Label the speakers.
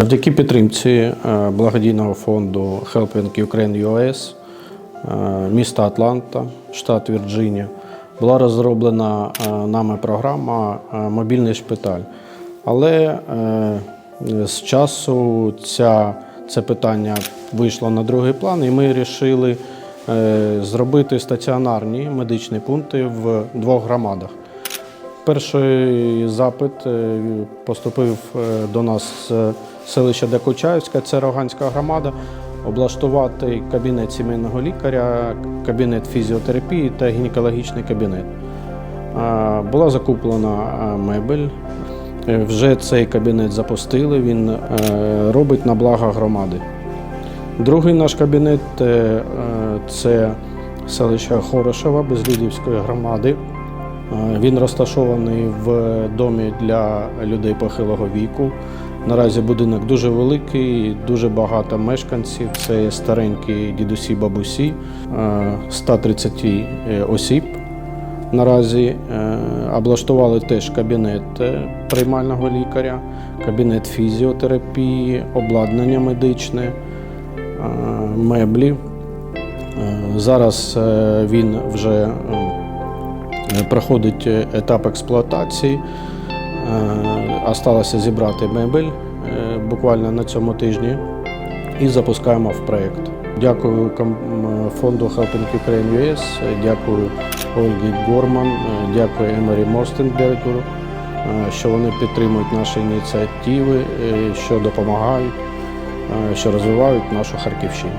Speaker 1: Завдяки підтримці е, благодійного фонду Helping Ukraine US е, міста Атланта, штат Вірджинія, була розроблена е, нами програма Мобільний шпиталь. Але з часу ця, це питання вийшло на другий план, і ми вирішили зробити стаціонарні медичні пункти в двох громадах. Перший запит поступив до нас з селища Декучаївська, це Роганська громада, облаштувати кабінет сімейного лікаря, кабінет фізіотерапії та гінекологічний кабінет. Була закуплена е, мебель. Е, Вже цей кабінет запустили, він е, робить на благо громади. Другий наш кабінет це селище Хорошева Безлюдівської громади. Е, Він розташований в домі для людей похилого віку. Наразі будинок дуже великий, дуже багато мешканців. Це старенькі дідусі, бабусі, е, 130 осіб. Наразі е, облаштували теж кабінет е, приймального лікаря, кабінет фізіотерапії, обладнання медичне, е, меблі. Е, Зараз е, він вже е, проходить етап експлуатації. Е, Осталося зібрати мебель е, буквально на цьому тижні і запускаємо в проєкт. Дякую фонду Helping Ukraine US, е, дякую Ольгі Горман, е, дякую Емері Мостенбергу, е, що вони підтримують наші ініціативи, е, що допомагають, е, що розвивають нашу Харківщину.